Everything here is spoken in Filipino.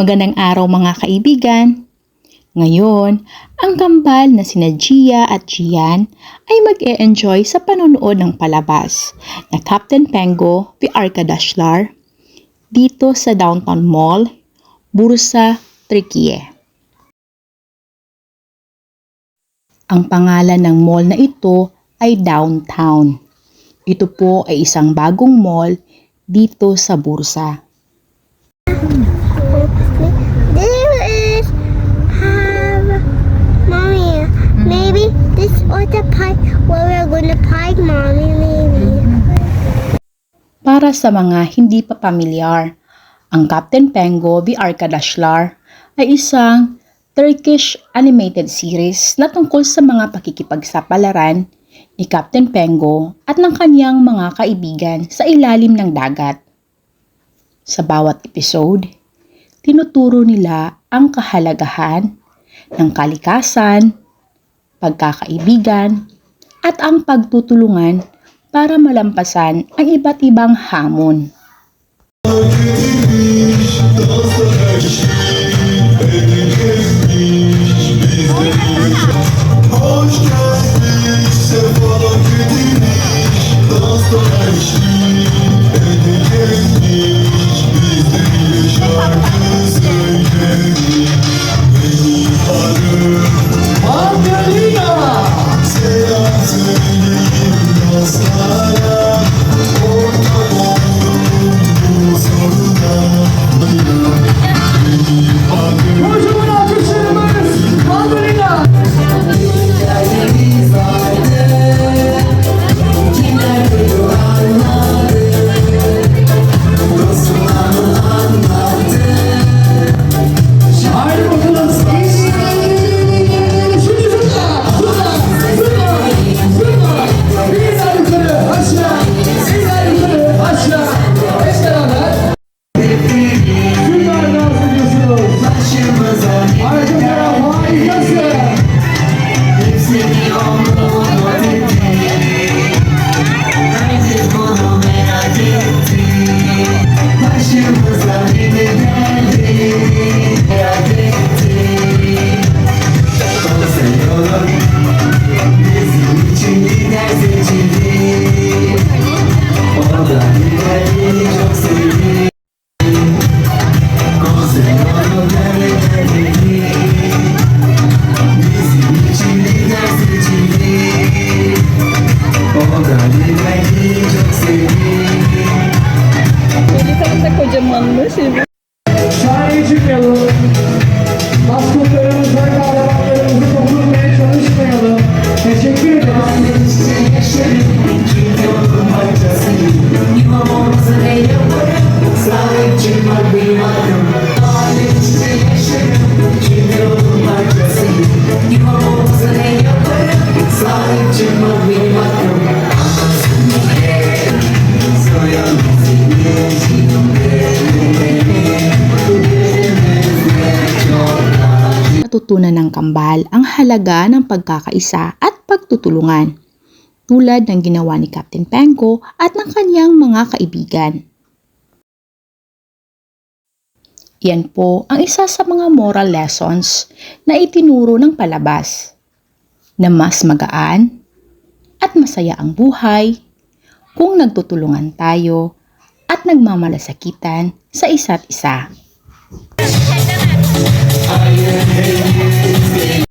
Magandang araw mga kaibigan. Ngayon, ang kambal na sina Gia at Gian ay mag-e-enjoy sa panonood ng palabas na Captain Pengo v Arca Dashlar dito sa Downtown Mall, Bursa, Trikie. Ang pangalan ng mall na ito ay Downtown. Ito po ay isang bagong mall dito sa Bursa. There is have mommy. Maybe this was the park where we're gonna park, mommy. Maybe. Para sa mga hindi pa pamilyar, ang Captain Pengo v Arca Dashlar ay isang Turkish animated series na tungkol sa mga pakikipagsapalaran ni Captain Pengo at ng kanyang mga kaibigan sa ilalim ng dagat. Sa bawat episode, tinuturo nila ang kahalagahan ng kalikasan, pagkakaibigan, at ang pagtutulungan para malampasan ang iba't ibang hamon. Hoş geldik, Natutunan ng kambal ang halaga ng pagkakaisa at pagtutulungan, tulad ng ginawa ni Captain Pengo at ng kanyang mga kaibigan. Yan po ang isa sa mga moral lessons na itinuro ng palabas, na mas magaan at masaya ang buhay kung nagtutulungan tayo at nagmamalasakitan sa isa't isa. I am